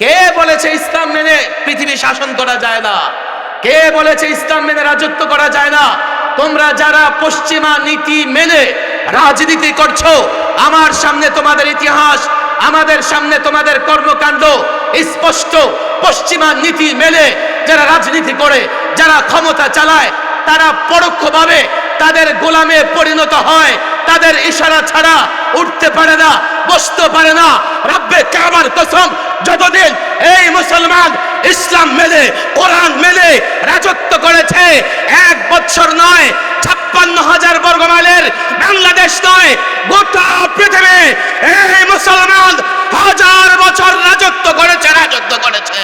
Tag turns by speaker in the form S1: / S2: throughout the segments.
S1: কে বলেছে ইসলাম মেনে পৃথিবী শাসন করা যায় না? কে বলেছে ইসলাম মেনে রাজত্ব করা যায় না? তোমরা যারা পশ্চিমা নীতি মেনে রাজনীতি করছ, আমার সামনে তোমাদের ইতিহাস, আমাদের সামনে তোমাদের কর্মকাণ্ড স্পষ্ট। পশ্চিমা নীতি মেনে যারা রাজনীতি করে, যারা ক্ষমতা চালায়, তারা পরোক্ষভাবে তাদের গোলামে পরিণত হয়, তাদের ইশারা ছাড়া উঠতে পারে না। বসতে পারে না। রাব্বে কাবার কসম, যতদিন এই মুসলমান ইসলাম মেলে, কোরআন মেলে, রাজত্ব করেছে, এক বছর নয়, ছাপ্পান্ন হাজার বর্গ মাইলের বাংলাদেশ নয়, গোটা পৃথিবী এই মুসলমান হাজার বছর রাজত্ব করেছে রাজত্ব করেছে।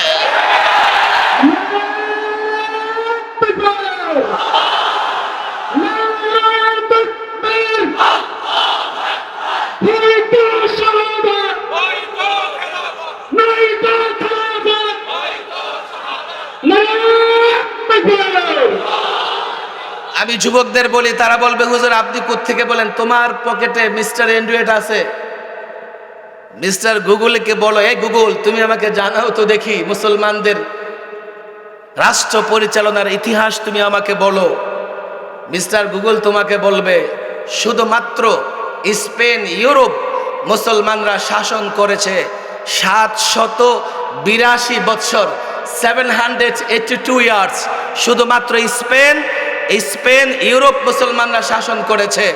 S1: আমি যুবকদের বলি, তারা বলবে, হুজুর, আপনি থেকে বলেন? তোমার পকেটে মিস্টার অ্যান্ড্রয়েড আছে। মিস্টার গুগলকে বলো, এই গুগল, তুমি আমাকে জানাও তো দেখি, মুসলমানদের রাষ্ট্র পরিচালনার ইতিহাস তুমি আমাকে বলো। মিস্টার গুগল তোমাকে বলবে, শুধুমাত্র স্পেন, ইউরোপ মুসলমানরা শাসন করেছে সাত শত বিরাশি বৎসর। Seven hundred eighty two years শুধুমাত্র স্পেন স্পেন ইউরোপ মুসলমানরা শাসন করেছে।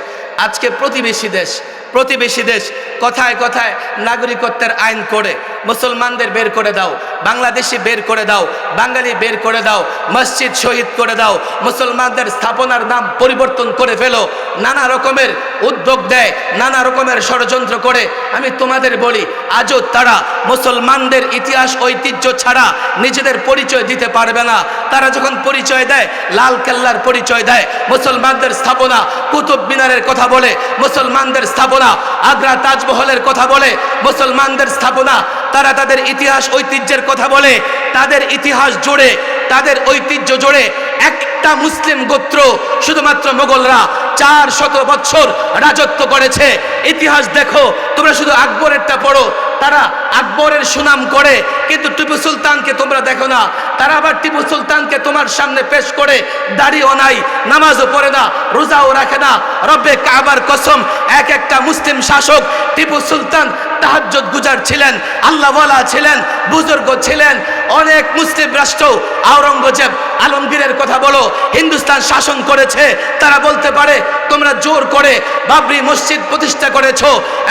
S1: আজকে প্রতিবেশী দেশ প্রতিবেশী দেশ কথায় কথায় নাগরিকত্বের আইন করে, মুসলমানদের বের করে দাও, বাংলাদেশি বের করে দাও, বাঙালি বের করে দাও, মসজিদ শহীদ করে দাও, মুসলমানদের স্থাপনার নাম পরিবর্তন করে ফেলো, নানা রকমের উদ্যোগ দেয়, নানা রকমের ষড়যন্ত্র করে। আমি তোমাদের বলি, আজও তারা মুসলমানদের ইতিহাস, ঐতিহ্য ছাড়া নিজেদের পরিচয় দিতে পারবে না। তারা যখন পরিচয় দেয়, লাল কেল্লার পরিচয় দেয়, মুসলমানদের স্থাপনা, কুতুব মিনারের কথা বলে, মুসলমানদের স্থাপনা, আগ্রা তাজমহলের কথা বলে, মুসলমানদের স্থাপনা, তারা তাদের ইতিহাস, ঐতিহ্যের কথা বলে, তাদের ইতিহাস জোড়ে, তাদের ঐতিহ্য জোড়ে, একটা মুসলিম গোত্র, শুধুমাত্র মোগলরা চার শত বছর রাজত্ব করেছে। ইতিহাস দেখো, তোমরা শুধু আকবরেরটা পড়ো, তারা আকবরের সুনাম করে, কিন্তু টিপু সুলতানকে তোমরা দেখো না। তারা আবার টিপু সুলতানকে তোমার সামনে পেশ করে দাড়িও নাই, নামাজও পড়ে না, রোজাও রাখে না। রব্বে কাবার কসম, এক একটা মুসলিম শাসক টিপু সুলতান তাহাজ্জুদ গুজার ছিলেন, আল্লাহওয়ালা ছিলেন, বুজুর্গ ছিলেন, অনেক মুসলিম রাষ্ট্র, আওরঙ্গজেব আলমগীরের কথা বলো, হিন্দুস্তান শাসন করেছে, তারা বলতে পারে, তোমরা জোর করে বাবরি মসজিদ প্রতিষ্ঠা করেছ,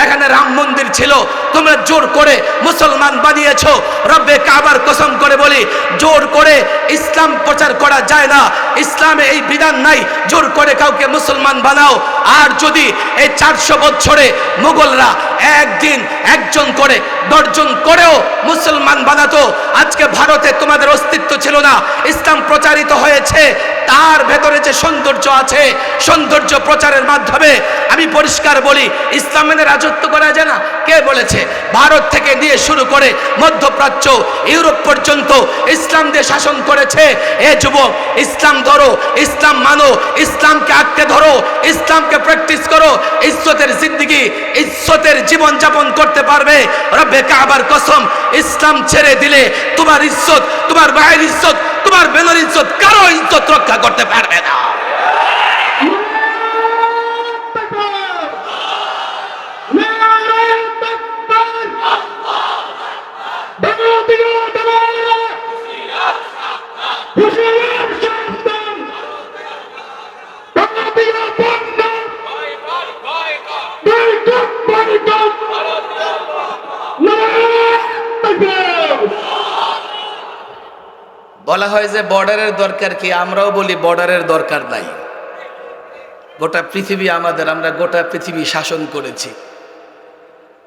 S1: এখানে রাম মন্দির ছিল, তোমরা জোর করে মুসলমান বানিয়েছো, রব্বে কাবার কসম করে বলি, জোর করে ইসলাম প্রচার করা যায় না, ইসলামে এই বিধান নাই, জোর করে কাউকে মুসলমান বানাও, আর যদি এই চারশো বছরে মুঘলরা একদিন একজন করে, দশজন করেও মুসলমান বানাতো। আজকে ভারতে তোমাদের অস্তিত্ব ছিল না। ইসলাম প্রচারিত হয়েছে। তার ভেতরে যে সৌন্দর্য আছে, সৌন্দর্য প্রচারের মাধ্যমে আমি পরিষ্কার বলি ইসলাম মেনে রাজত্ব করা যায় না। কে বলেছে? ভারত থেকে নিয়ে শুরু করে মধ্যপ্রাচ্য, ইউরোপ পর্যন্ত ইসলাম দিয়ে শাসন করেছে। এ যুবক, ইসলাম ধরো, ইসলাম মানো, ইসলামকে আঁকতে ধরো, ইসলামকে প্র্যাকটিস করো, ইজ্জতের জিন্দগি, ইজ্জতের জীবন যাপন করতে পারবে। রব্বে কাবার কসম, ইসলাম ছেড়ে দিলে তোমার ইজ্জত, তোমার ভাইয়ের ইজ্জত তোমার বেনের ইজ্জত কারও ইজ্জত রক্ষা করতে পারবে না। বলা হয় যে বর্ডারের দরকার কি? আমরাও বলি বর্ডারের দরকার নাই। গোটা পৃথিবী আমাদের, আমরা গোটা পৃথিবী শাসন করেছি।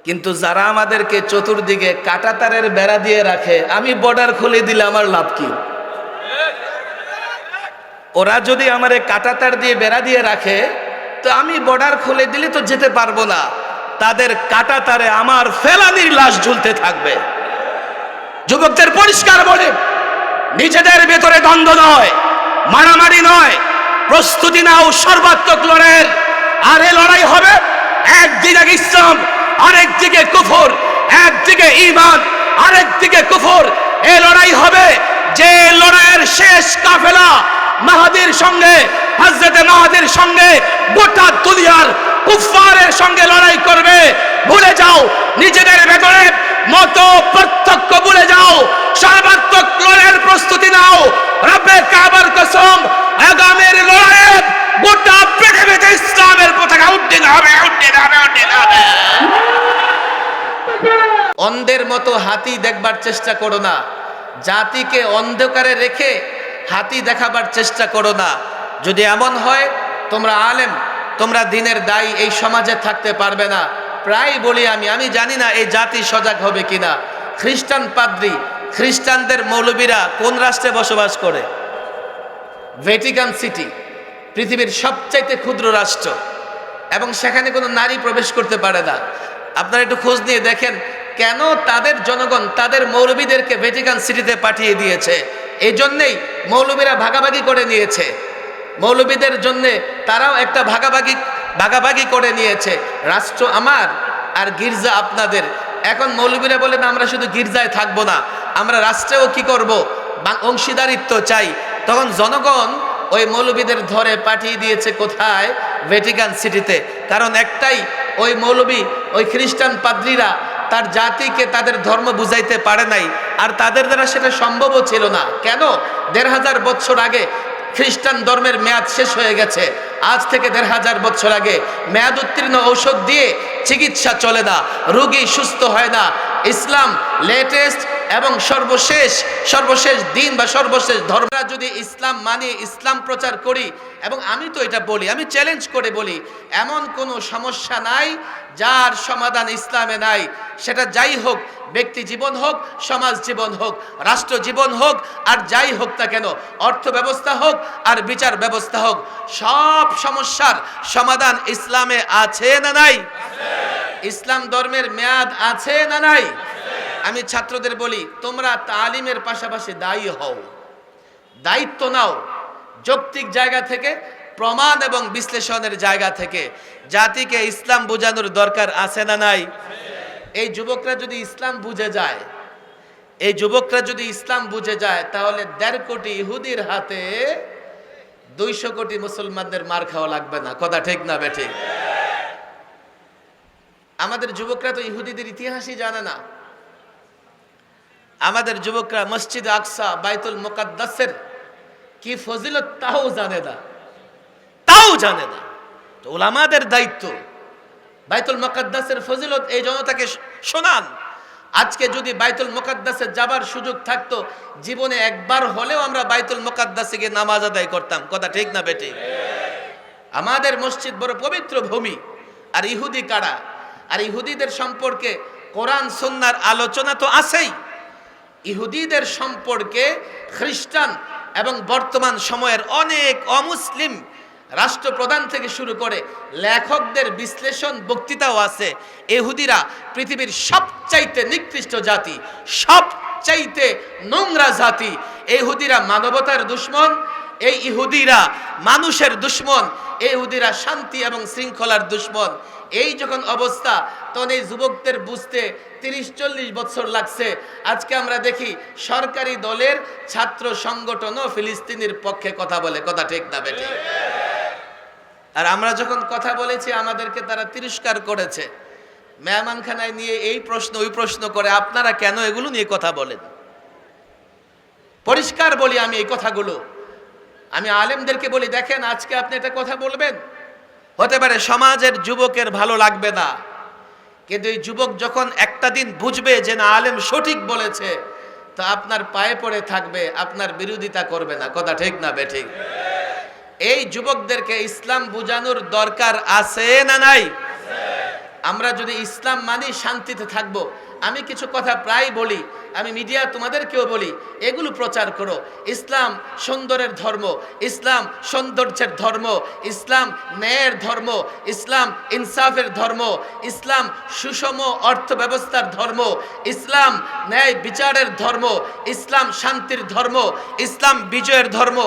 S1: কিন্তু যারা আমাদেরকে চতুর্দিকে কাটাতারের বেড়া দিয়ে রাখে, আমি বর্ডার খুলে দিলে আমার লাভ কি? ওরা যদি আমার কাটাতার দিয়ে বেড়া দিয়ে রাখে, তো আমি বর্ডার খুলে দিলে তো যেতে পারব না। তাদের কাটাতারে আমার ফেলানির লাশ ঝুলতে থাকবে। যুবকদের পরিষ্কার বলে নিজেদের ভেতরে দ্বন্দ্ব নয়, মারামারি নয়, প্রস্তুতি নাও সর্বাত্মক লড়াইয়ের। আর এ লড়াই হবে একদিকে ইসলাম, আরেকদিকে কুফর, একদিকে ইমান আরেকদিকে কুফর। এ লড়াই হবে যে লড়াইয়ের শেষ কাফেলা মাহাদির সঙ্গে হজরতে মাহাদির সঙ্গে গোটা দুনিয়ার কুফারের সঙ্গে লড়াই করবে। ভুলে যাও, নিজেদের ভেতরে মত ভুলে যাও, সর্বাত্মক লড়াইয়ের প্রস্তুতি নাও। কাবার কসম লড়াইয়ে গোটা পৃথিবীতে ইসলামের পতাকা উড্ডীন হবে উড্ডীন হবে উড্ডীন হবে। অন্ধের মতো হাতি দেখবার চেষ্টা করো না। জাতিকে অন্ধকারে রেখে হাতি দেখাবার চেষ্টা করো না। যদি এমন হয়, তোমরা আলেম, তোমরা দিনের দায়ী এই সমাজে থাকতে পারবে না। প্রায় বলি আমি আমি জানি না এই জাতি সজাগ হবে কিনা। খ্রিস্টান পাদ্রী, খ্রিস্টানদের মৌলবীরা কোন রাষ্ট্রে বসবাস করে? ভ্যাটিকান সিটি, পৃথিবীর সবচাইতে ক্ষুদ্র রাষ্ট্র, এবং সেখানে কোনো নারী প্রবেশ করতে পারে না। আপনারা একটু খোঁজ নিয়ে দেখেন, কেন তাদের জনগণ তাদের মৌলবীদেরকে ভ্যাটিকান সিটিতে পাঠিয়ে দিয়েছে? এই জন্যেই মৌলবীরা ভাগাভাগি করে নিয়েছে। মৌলবীদের জন্যে তারাও একটা ভাগাভাগি ভাগাভাগি করে নিয়েছে। রাষ্ট্র আমার আর গির্জা আপনাদের। এখন মৌলবীরা বলেন, আমরা শুধু গির্জায় থাকব না, আমরা রাষ্ট্রেও কি করব? অংশীদারিত্ব চাই। তখন জনগণ ওই মৌলবীদের ধরে পাঠিয়ে দিয়েছে কোথায়? ভ্যাটিকান সিটিতে। কারণ একটাই, ওই মৌলবী, ওই খ্রিস্টান পাদ্রীরা তার জাতিকে তাদের ধর্ম বুঝাইতে পারে নাই। আর তাদের দ্বারা সেটা সম্ভবও ছিল না। কেন? দেড় হাজার বছর আগে খ্রিস্টান ধর্মের মেয়াদ শেষ হয়ে গেছে। আজ থেকে দেড় হাজার বছর আগে মেয়াদ উত্তীর্ণ ঔষধ দিয়ে চিকিৎসা চলে না, রুগী সুস্থ হয় না। ইসলাম লেটেস্ট এবং সর্বশেষ সর্বশেষ দিন বা সর্বশেষ ধর্মরা যদি ইসলাম মানি, ইসলাম প্রচার করি, এবং আমি তো এটা বলি, আমি চ্যালেঞ্জ করে বলি, এমন কোনো সমস্যা নাই যার সমাধান ইসলামে নাই। সেটা যাই হোক, ব্যক্তি জীবন হোক, সমাজ জীবন হোক, রাষ্ট্র জীবন হোক, আর যাই হোক না কেন অর্থ ব্যবস্থা হোক, আর বিচার ব্যবস্থা হোক, সব সমস্যার সমাধান ইসলামে আছে না নাই? ইসলাম ধর্মের মেয়াদ আছে না নাই? আমি ছাত্রদের বলি, তোমরা তালিমের পাশাপাশি দায়ী হও। দায়িত্ব নাও যৌক্তিক জায়গা থেকে, প্রমাণ এবং বিশ্লেষণের জায়গা থেকে। জাতিকে ইসলাম বোঝানোর দরকার আছে না নাই? এই যুবকরা যদি ইসলাম বুঝে যায়, এই যুবকরা যদি ইসলাম বুঝে যায়, তাহলে দেড় কোটি ইহুদির হাতে দুইশো কোটি মুসলমানদের মার খাওয়া লাগবে না। কথা ঠিক না, বেঠিক? আমাদের যুবকরা তো ইহুদিদের ইতিহাসই জানে না। আমাদের যুবকরা মসজিদ আকসা, বাইতুল মোকাদ্দাসের কি ফজিলত, তাও জানে না। তাও জানে না। তো ওলামাদের দায়িত্ব, বাইতুল মোকাদ্দাসের ফজিলত এই জনতাকে শোনান। আজকে যদি বাইতুল মোকাদ্দাসে যাবার সুযোগ থাকতো, জীবনে একবার হলেও আমরা বাইতুল মোকাদ্দাসে গিয়ে নামাজ আদায় করতাম। কথা ঠিক না বেটি আমাদের মসজিদ বড় পবিত্র ভূমি। আর ইহুদি কারা? আর ইহুদিদের সম্পর্কে কোরআন সন্ন্যার আলোচনা তো আছেই। ইহুদিদের সম্পর্কে খ্রিস্টান এবং বর্তমান সময়ের অনেক অমুসলিম রাষ্ট্রপ্রধান থেকে শুরু করে লেখকদের বিশ্লেষণ বক্তৃতাও আছে। ইহুদিরা পৃথিবীর সবচাইতে নিকৃষ্ট জাতি, সবচাইতে নোংরা জাতি। ইহুদিরা মানবতার দুশ্মন, এই ইহুদিরা মানুষের দুশ্মন এই ইহুদিরা শান্তি এবং শৃঙ্খলার দুশ্মন। এই যখন অবস্থা, তখন এই যুবকদের বুঝতে তিরিশ, চল্লিশ বছর লাগছে। আজকে আমরা দেখি সরকারি দলের ছাত্র সংগঠনও ফিলিস্তিনির পক্ষে কথা বলে। কথা ঠিক না বেঠে আর আমরা যখন কথা বলেছি, আমাদেরকে তারা তিরস্কার করেছে। মেহমানখানায় নিয়ে এই প্রশ্ন, ওই প্রশ্ন করে, আপনারা কেন এগুলো নিয়ে কথা বলেন? পরিষ্কার বলি আমি এই কথাগুলো। আমি আলেমদেরকে বলি, দেখেন আজকে আপনি এটা কথা বলবেন। হতে পারে সমাজের যুবকের ভালো লাগবে না, কিন্তু এই যুবক যখন একটা দিন বুঝবে যে না, আলেম সঠিক বলেছে, তো আপনার পায়ে পড়ে থাকবে, আপনার বিরোধিতা করবে না। কথা ঠিক না বে ঠিক? এই যুবকদেরকে ইসলাম বুঝানোর দরকার আছে না নাই? আমরা যদি ইসলাম মানি, শান্তিতে থাকব। আমি কিছু কথা প্রায় বলি, আমি মিডিয়া তোমাদেরকেও বলি, এগুলো প্রচার করো। ইসলাম সুন্দরের ধর্ম, ইসলাম সৌন্দর্যের ধর্ম, ইসলাম ন্যায়ের ধর্ম, ইসলাম ইনসাফের ধর্ম, ইসলাম সুষম অর্থ ব্যবস্থার ধর্ম, ইসলাম ন্যায় বিচারের ধর্ম, ইসলাম শান্তির ধর্ম, ইসলাম বিজয়ের ধর্ম।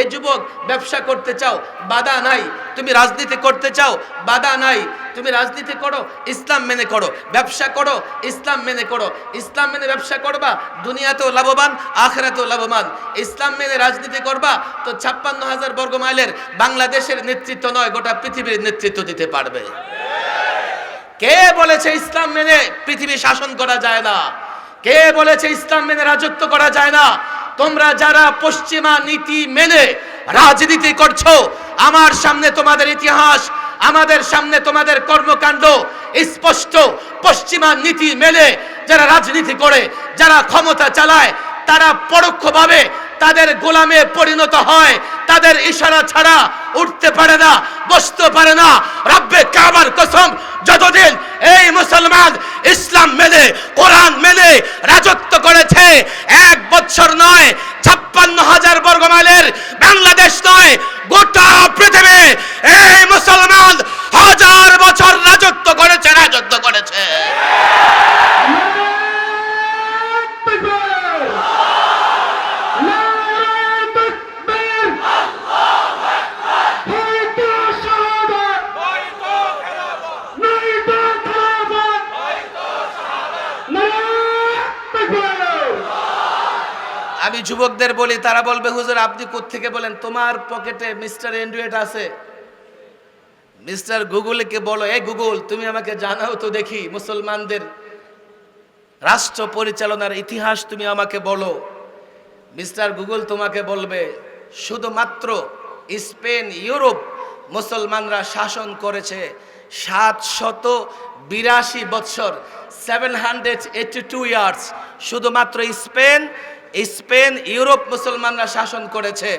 S1: এ যুবক ব্যবসা করতে চাও, বাধা নাই। তুমি রাজনীতি করতে চাও, বাধা নাই। তুমি রাজনীতি করো, ইসলাম মেনে করো, ব্যবসা করো, ইসলাম মেনে করো। ইসলাম মেনে ব্যবসা করবা, দুনিয়াতেও লাভবান, আখরাতেও লাভবান। ইসলাম মেনে রাজনীতি করবা, তো ছাপ্পান্ন হাজার বর্গ মাইলের বাংলাদেশের নেতৃত্ব নয়, গোটা পৃথিবীর নেতৃত্ব দিতে পারবে। কে বলেছে ইসলাম মেনে পৃথিবী শাসন করা যায় না? কে বলেছে ইসলাম মেনে রাজত্ব করা যায় না? তোমরা যারা পশ্চিমা নীতি মেনে রাজনীতি করছ, আমার সামনে তোমাদের ইতিহাস আমাদের সামনে তোমাদের কর্মকাণ্ড স্পষ্ট। পশ্চিমা নীতি মেলে যারা রাজনীতি করে, যারা ক্ষমতা চালায়, তারা পরোক্ষভাবে তাদের গোলামে পরিণত হয়। তাদের ইশারা ছাড়া উঠতে পারে না, বসতে পারে না। রাব্বে কাবার কসম, যতদিন এই মুসলমান ইসলাম মেনে, কোরআন মেনে রাজত্ব করেছে। এক বছর নয়, ছাপ্পান্ন হাজার বর্গ মাইলের বাংলাদেশ নয়, গোটা পৃথিবী এই মুসলমান হাজার বছর রাজত্ব করেছে রাজত্ব করেছে। যুবকদের বলি, তারা বলবে, হুজুর, আপনি থেকে বলেন? তোমার পকেটে মিস্টার অ্যান্ড্রয়েড আছে? মিস্টার গুগলকে বলো, এই গুগল, তুমি আমাকে জানাও তো দেখি, মুসলমানদের রাষ্ট্র পরিচালনার ইতিহাস তুমি আমাকে বলো। মিস্টার গুগল তোমাকে বলবে, শুধুমাত্র স্পেন, ইউরোপ মুসলমানরা শাসন করেছে সাত শত বিরাশি বৎসর seven hundred eighty two years শুধুমাত্র স্পেন স্পেন ইউরোপ মুসলমানরা শাসন করেছে।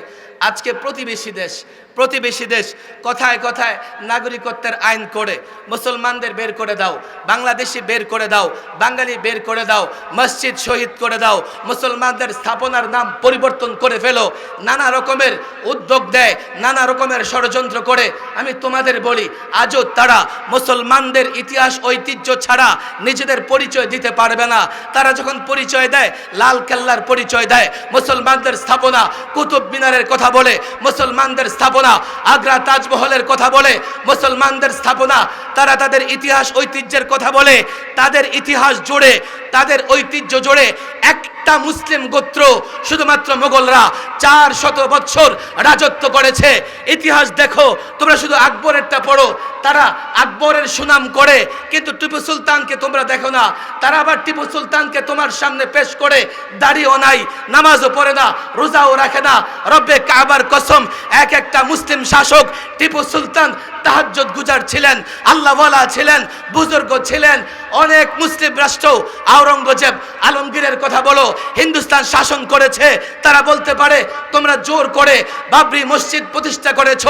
S1: আজকে প্রতিবেশী দেশ প্রতিবেশী দেশ কথায় কথায় নাগরিকত্বের আইন করে, মুসলমানদের বের করে দাও, বাংলাদেশি বের করে দাও, বাঙালি বের করে দাও, মসজিদ শহীদ করে দাও, মুসলমানদের স্থাপনার নাম পরিবর্তন করে ফেলো, নানা রকমের উদ্যোগ দেয়, নানা রকমের ষড়যন্ত্র করে। আমি তোমাদের বলি, আজও তারা মুসলমানদের ইতিহাস, ঐতিহ্য ছাড়া নিজেদের পরিচয় দিতে পারবে না। তারা যখন পরিচয় দেয়, লাল কেল্লার পরিচয় দেয়, মুসলমানদের স্থাপনা কুতুব মিনারের কথা বলে, মুসলমানদের স্থাপনা। আগ্রা তাজমহলের কথা বলে, মুসলমানদের স্থাপনা। তারা তাদের ইতিহাস, ঐতিহ্যের কথা বলে, তাদের ইতিহাস জুড়ে, তাদের ঐতিহ্য জুড়ে। একটা মুসলিম গোত্র, শুধুমাত্র মোগলরা চার শত বৎসর রাজত্ব করেছে। ইতিহাস দেখো, তোমরা শুধু আকবরেরটা পড়ো, তারা আকবরের সুনাম করে, কিন্তু টিপু সুলতানকে তোমরা দেখো না। তারা আবার টিপু সুলতানকে তোমার সামনে পেশ করে, দাড়িও নাই, নামাজও পড়ে না, রোজাও রাখে না। রব্বে কাবার কসম, এক একটা মুসলিম শাসক টিপু সুলতান তাহাজ্জুদ গুজার ছিলেন, আল্লাহওয়ালা ছিলেন, বুজুর্গ ছিলেন, অনেক মুসলিম রাষ্ট্র, আওরঙ্গজেব আলমগীরের কথা বলো, হিন্দুস্তান শাসন করেছে, তারা বলতে পারে, তোমরা জোর করে বাবরি মসজিদ প্রতিষ্ঠা করেছ,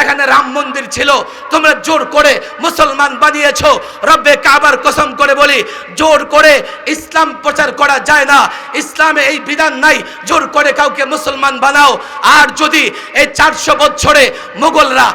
S1: এখানে রাম মন্দির ছিল, তোমরা জোর করে মুসলমান বানিয়েছো, রব্বে কাবার কসম করে বলি, জোর করে ইসলাম প্রচার করা যায় না, ইসলামে এই বিধান নাই, জোর করে কাউকে মুসলমান বানাও, আর যদি এই চারশো বছরে মুঘলরা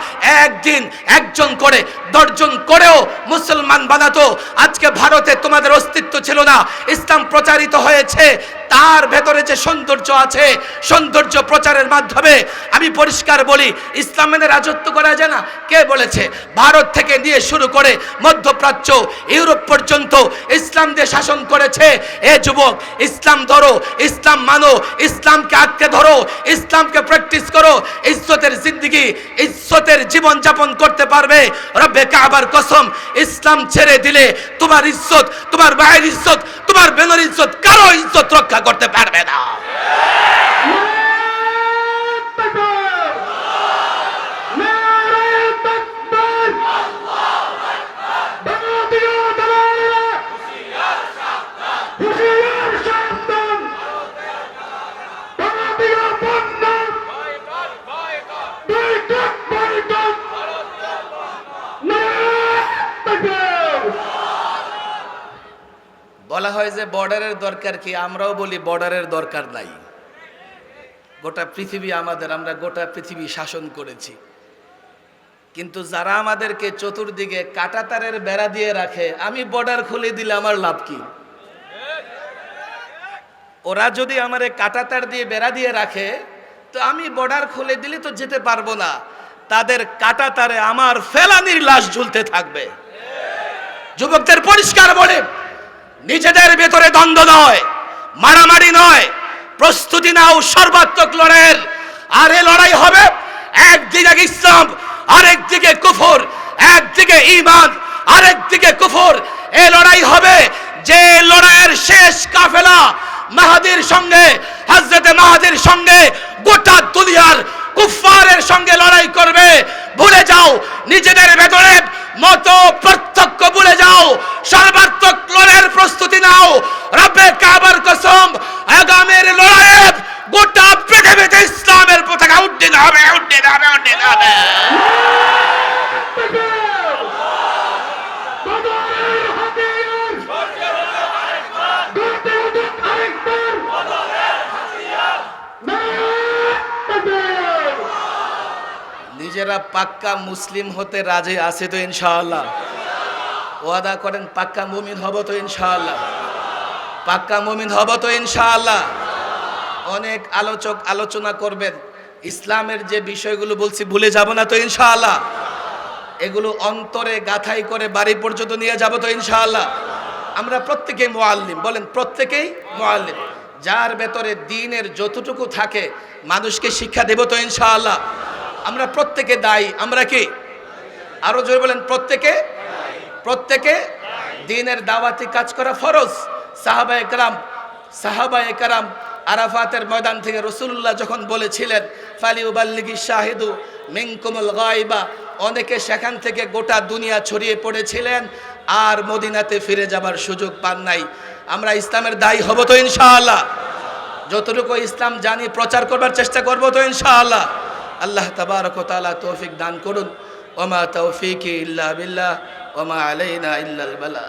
S1: একদিন একজন করে, দশজন করেও মুসলমান বানাতো, আজকে ভারতে তোমাদের অস্তিত্ব ছিল না। ইসলাম প্রচারিত হয়েছে, তার ভেতরে যে সৌন্দর্য আছে, সৌন্দর্য প্রচারের মাধ্যমে আমি পরিষ্কার বলি ইসলাম মেনে রাজত্ব করা যায় না। কে বলেছে? ভারত থেকে নিয়ে শুরু করে মধ্যপ্রাচ্য, ইউরোপ পর্যন্ত ইসলাম দিয়ে শাসন করেছে। এ যুবক, ইসলাম ধরো, ইসলাম মানো, ইসলামকে আঁকড়ে ধরো, ইসলামকে প্র্যাকটিস করো ইজ্জতের জিন্দগি ইজ্জতের জীবন যাপন করতে পারবে রব্বে কাবার কসম ইসলাম ছেড়ে দিলে তোমার ইজ্জত তোমার ভাইয়ের ইজ্জত তোমার বেনের ইজ্জত কারও ইজ্জত রক্ষা করতে পারবে না বলা হয় যে বর্ডারের দরকার কি? আমরাও বলি বর্ডারের দরকার নাই। গোটা পৃথিবী আমাদের, আমরা গোটা পৃথিবী শাসন করেছি। কিন্তু যারা আমাদেরকে চতুর্দিকে কাটাতারের বেড়া দিয়ে রাখে, আমি বর্ডার খুলে দিলে আমার লাভ কি? ওরা যদি আমারে কাটাতার দিয়ে বেড়া দিয়ে রাখে, তো আমি বর্ডার খুলে দিলে তো যেতে পারব না। তাদের কাটাতারে আমার ফেলানির লাশ ঝুলতে থাকবে। যুবকদের পরিষ্কার বলে নিজেদের ভেতরে দ্বন্দ্ব নয়, মারামারি নয়, প্রস্তুতি নাও সর্বাত্মক লড়াইয়ের। আর এ লড়াই হবে একদিকে ইসলাম, আরেকদিকে কুফর, একদিকে ঈমান, আরেকদিকে কুফর। এ লড়াই হবে যে লড়াইয়ের শেষ কাফেলা মাহাদির সঙ্গে হজরতে মাহাদির সঙ্গে, গোটা দুনিয়ার কুফফারের সঙ্গে লড়াই করবে। ভুলে যাও, নিজেদের ভেতরে মত প্রত্যক্ষ ভুলে যাও। সর্বাত্মক লড়াইয়ের প্রস্তুতি নাও। রব্বে কাবার কসম, আগামের লড়াইয়ে গোটা পৃথিবীতে ইসলামের পতাকা উড্ডীন হবে উড্ডীন হবে উড্ডীন হবে। নিজেরা পাক্কা মুসলিম হতে রাজি আছে তো ইনশাআল্লাহ। ওয়াদা করেন, পাক্কা মুমিন হব তো ইনশাআল্লাহ। পাক্কা মুমিন হব তো ইনশাআল্লাহ। অনেক আলোচক আলোচনা করবেন। ইসলামের যে বিষয়গুলো বলছি, ভুলে যাব না তো ইনশাআল্লাহ। এগুলো অন্তরে গাথাই করে বাড়ি পর্যন্ত নিয়ে যাব তো ইনশাআল্লাহ। আমরা প্রত্যেকেই মোয়াল্লিম বলেন প্রত্যেকেই মোয়াল্লিম যার ভেতরে দিনের যতটুকু থাকে, মানুষকে শিক্ষা দেব তো ইনশাআল্লাহ। আমরা প্রত্যেকে দায়ী, আমরা কি? আরও জোরে বলেন, প্রত্যেকে প্রত্যেকে দিনের দাওয়াতি কাজ করা ফরজ। সাহাবা একরাম সাহাবা একরাম আরাফাতের ময়দান থেকে রসুল্লাহ যখন বলেছিলেন ফালি উবাল্লিগি শাহিদু মিনকুমুল গাইবা অনেকে সেখান থেকে গোটা দুনিয়া ছড়িয়ে পড়েছিলেন আর মদিনাতে ফিরে যাবার সুযোগ পান নাই। আমরা ইসলামের দায়ী হব তো ইনশাআল্লাহ। যতটুকু ইসলাম জানি, প্রচার করবার চেষ্টা করব তো ইনশাআল্লাহ। আল্লাহ তাবারক ও তৌফিক দান করুন। ওমা তৌফিকি ইল্লা বিল্লাহ ওমা আলাইনা ইল্লাল বালা